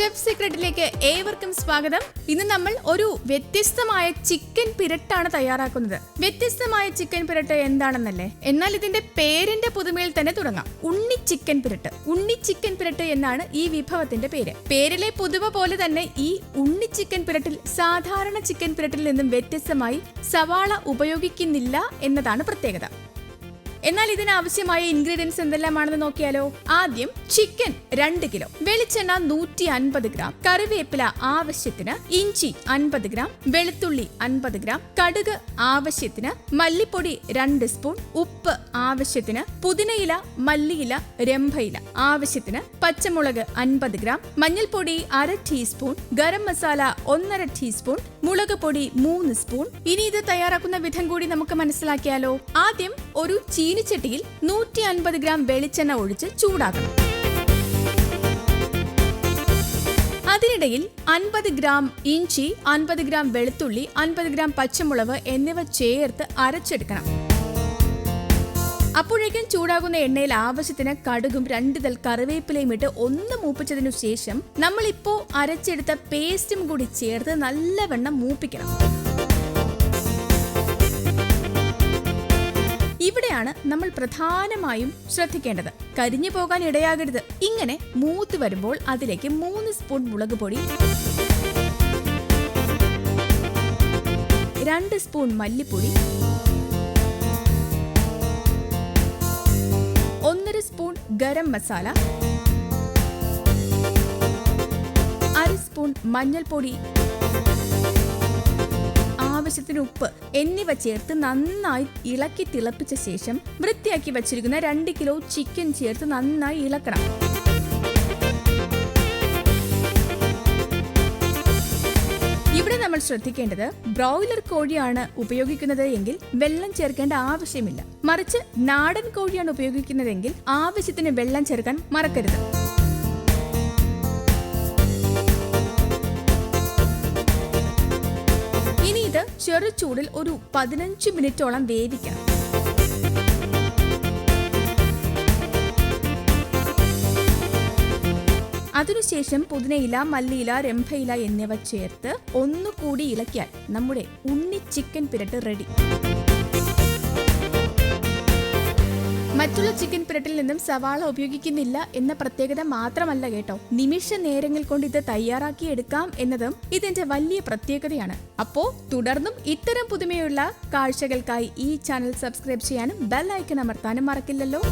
Chef സീക്രട്ടിലേക്ക് ഏവർക്കും സ്വാഗതം. ഇന്ന് നമ്മൾ ഒരു വ്യത്യസ്തമായ ചിക്കൻ പിരട്ടാണ് തയ്യാറാക്കുന്നത്. വ്യത്യസ്തമായ ചിക്കൻ പിരട്ട് എന്താണെന്നല്ലേ? എന്നാൽ ഇതിന്റെ പേരിന്റെ പുതുമയിൽ തന്നെ തുടങ്ങാം. ഉണ്ണി ചിക്കൻ പിരട്ട്. ഉണ്ണി ചിക്കൻ പിരട്ട് എന്നാണ് ഈ വിഭവത്തിന്റെ പേര്. പേരിലെ പുതുമ പോലെ തന്നെ ഈ ഉണ്ണി ചിക്കൻ പിരട്ടിൽ സാധാരണ ചിക്കൻ പിരട്ടിൽ നിന്നും വ്യത്യസ്തമായി സവാള ഉപയോഗിക്കുന്നില്ല എന്നതാണ് പ്രത്യേകത. എന്നാൽ ഇതിനാവശ്യമായ ഇൻഗ്രീഡിയൻസ് എന്തെല്ലാമാണെന്ന് നോക്കിയാലോ? ആദ്യം ചിക്കൻ രണ്ട് കിലോ വെളിച്ചെണ്ണ നൂറ്റി അൻപത് ഗ്രാം കറിവേപ്പില ആവശ്യത്തിന് ഇഞ്ചി അൻപത് ഗ്രാം വെളുത്തുള്ളി അൻപത് ഗ്രാം കടുക് ആവശ്യത്തിന് മല്ലിപ്പൊടി രണ്ട് സ്പൂൺ ഉപ്പ് ആവശ്യത്തിന് പുതിനയില മല്ലിയില രംഭയില ആവശ്യത്തിന് പച്ചമുളക് അൻപത് ഗ്രാം മഞ്ഞൾപ്പൊടി അര ടീസ്പൂൺ ഗരം മസാല ഒന്നര ടീസ്പൂൺ മുളക് പൊടി മൂന്ന് സ്പൂൺ. ഇനി ഇത് തയ്യാറാക്കുന്ന വിധം കൂടി നമുക്ക് മനസ്സിലാക്കിയാലോ? ആദ്യം ഒരു ചീനിച്ചട്ടിയിൽ നൂറ്റി അൻപത് ഗ്രാം വെളിച്ചെണ്ണ ഒഴിച്ച് ചൂടാക്കണം. അതിനിടയിൽ അൻപത് ഗ്രാം ഇഞ്ചി അൻപത് ഗ്രാം വെളുത്തുള്ളി അൻപത് ഗ്രാം പച്ചമുളക് എന്നിവ ചേർത്ത് അരച്ചെടുക്കണം. അപ്പോഴേക്കും ചൂടാകുന്ന എണ്ണയിൽ ആവശ്യത്തിന് കടുകും രണ്ട് തൽ കറിവേപ്പിലയും ഇട്ട് ഒന്ന് മൂപ്പിച്ചതിനു ശേഷം നമ്മൾ ഇപ്പോ അരച്ചെടുത്ത പേസ്റ്റും കൂടി ചേർത്ത് നല്ലവണ്ണം മൂപ്പിക്കണം. ഇവിടെയാണ് നമ്മൾ പ്രധാനമായും ശ്രദ്ധിക്കേണ്ടത്. കരിഞ്ഞു പോകാൻ ഇടയാകരുത്. ഇങ്ങനെ മൂത്ത് വരുമ്പോൾ അതിലേക്ക് മൂന്ന് സ്പൂൺ മുളക് പൊടി രണ്ട് സ്പൂൺ മല്ലിപ്പൊടി ഗരം മസാല അര സ്പൂൺ മഞ്ഞൾപ്പൊടി ആവശ്യത്തിന് ഉപ്പ് എന്നിവ ചേർത്ത് നന്നായി ഇളക്കി തിളപ്പിച്ച ശേഷം വൃത്തിയാക്കി വച്ചിരിക്കുന്ന രണ്ട് കിലോ ചിക്കൻ ചേർത്ത് നന്നായി ഇളക്കണം. ശ്രദ്ധിക്കേണ്ടത് ബ്രോയിലർ കോഴിയാണ് ഉപയോഗിക്കുന്നത് എങ്കിൽ വെള്ളം ചേർക്കേണ്ട ആവശ്യമില്ല. മറിച്ച് നാടൻ കോഴിയാണ് ഉപയോഗിക്കുന്നതെങ്കിൽ ആവശ്യത്തിന് വെള്ളം ചേർക്കാൻ മറക്കരുത്. ഇനി ഇത് ചെറു ചൂടിൽ ഒരു പതിനഞ്ച് മിനിറ്റോളം വേവിക്കണം അതിനുശേഷം പുതിനയില മല്ലിയില രംഭയില എന്നിവ ചേർത്ത് ഒന്നുകൂടി ഇളക്കിയാൽ നമ്മുടെ ഉണ്ണി ചിക്കൻ പിരട്ട് റെഡി. മറ്റുള്ള ചിക്കൻ പിരട്ടിൽ നിന്നും സവാള ഉപയോഗിക്കുന്നില്ല എന്ന പ്രത്യേകത മാത്രമല്ല കേട്ടോ. നിമിഷ നേരങ്ങൾ കൊണ്ട് ഇത് തയ്യാറാക്കി എടുക്കാം എന്നതും ഇതിന്റെ വലിയ പ്രത്യേകതയാണ്. അപ്പോ തുടർന്നും ഇത്തരം പുതുമയുള്ള കാഴ്ചകൾക്കായി ഈ ചാനൽ സബ്സ്ക്രൈബ് ചെയ്യാനും ബെൽ ഐക്കൺ അമർത്താനും മറക്കില്ലല്ലോ.